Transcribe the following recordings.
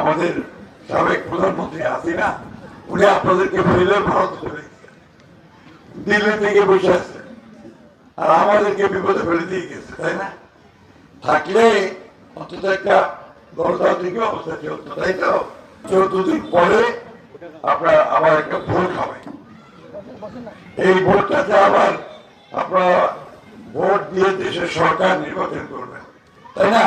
আমাদের সাবেক প্রধানমন্ত্রী হাসিনা, উনি আপনাদেরকে ফেলে ভারত দিল্লি থেকে বসে আছেন আর আমাদেরকে বিপদে ফেলে দিয়ে গেছে, তাই না? থাকলে অন্তত একটা গণতান্ত্রিক অবস্থা চলতো তাই তো? চৌদ্দ দিন পরে আপনার আবার একটা ভোট হবে। এই ভোটটাতে আবার আপনারা ভোট দিয়ে দেশের সরকার নির্বাচন করবেন, তাই না?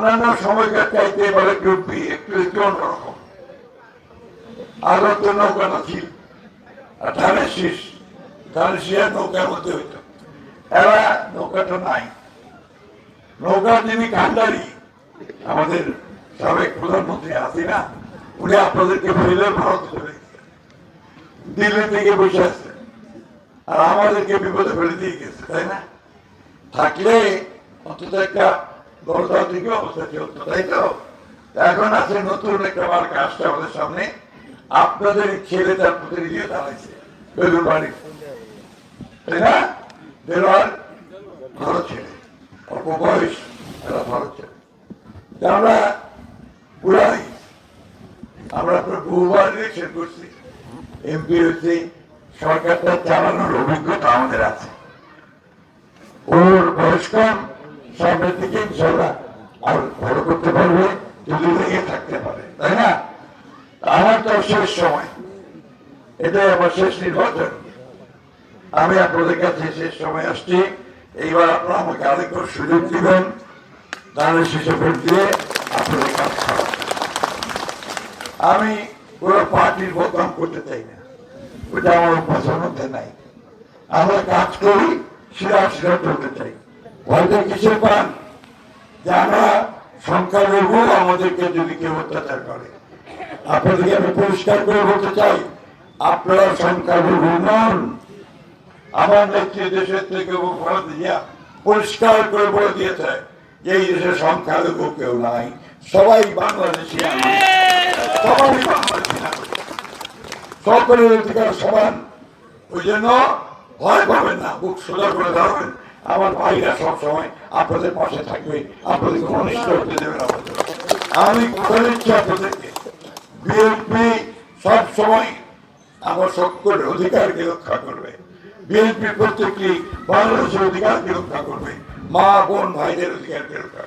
অন্যান্য সময়কার চাইতে এবার একটু একটু একটু অন্যরকম। আরও তো নৌকা ছিল আর ধানের শীষ। ধানের শীষ নৌকার মধ্যে হইতো। এরা নৌকাটা নাই। নৌকা যিনি কান্ডারি আমাদের সাবেক প্রধানমন্ত্রী হাসিনা, উনি আপনাদেরকে ফেলে ভারত চলে দিল্লি থেকে বসে আছেন আর আমাদেরকে বিপদে ফেলে দিয়ে গেছে, তাই না? থাকলে অন্তত একটা তাই তো? এখন আছে নতুন একটা আমাদের সামনে। আপনাদের ছেলে তার দাঁড়াইছে বাড়ি তাই না? ভারত ছেলে অল্প বয়স ভারত ছেলে আমরা পুরাই আমরা বহুবার ইলেকশন করছি। এমপি হয়েছি সরকারটা চালানোর অভিজ্ঞতা আমাদের আছে। ওর বয়স কম, সামনের দিকে ইনশাল্লাহ আর ভালো করতে পারবে, যদি লেগে থাকতে পারে, তাই না? আমার তো শেষ সময়। এটাই আমার শেষ নির্বাচন। আমি আপনাদের কাছে শেষ সময় আসছি। এইবার আপনারা আমাকে আরেকবার সুযোগ দিবেন। শেষে ভোট দিয়ে আপনাদের কাজ আমি পুরো পার্টির বোতাম করতে চাই না। ওটা আমার মধ্যে নাই। আমরা কাজ করি শিরা শিরা চলতে চাই। ভয়টা কিসের পান? যে আমরা সংখ্যালঘু, আমাদেরকে যদি কেউ অত্যাচার করে। আপনাদেরকে আমি পরিষ্কার করে বলতে চাই, আপনারা সংখ্যালঘু নন। আমার নেত্রী দেশের থেকে পরিষ্কার করে বলে দিয়েছে যে এই দেশে সংখ্যালঘু কেউ নাই। সবাই বাংলাদেশি সবাই। সকলের অধিকার সমান। ওই জন্য ভয় পাবেন না, বুক সোজা করে দাঁড়াবেন আমার ভাইরা সব সময় আপনাদের পাশে থাকবে। আপনাদের ঘনিষ্ঠ হতে দেবেন আমি কথা আপনাদেরকে, বিএনপি সব সময় আমার সকলের অধিকারকে রক্ষা করবে। বিএনপি প্রত্যেকটি বাংলাদেশের অধিকারকে রক্ষা করবে। মা, বোন, ভাইদের অধিকারকে রক্ষা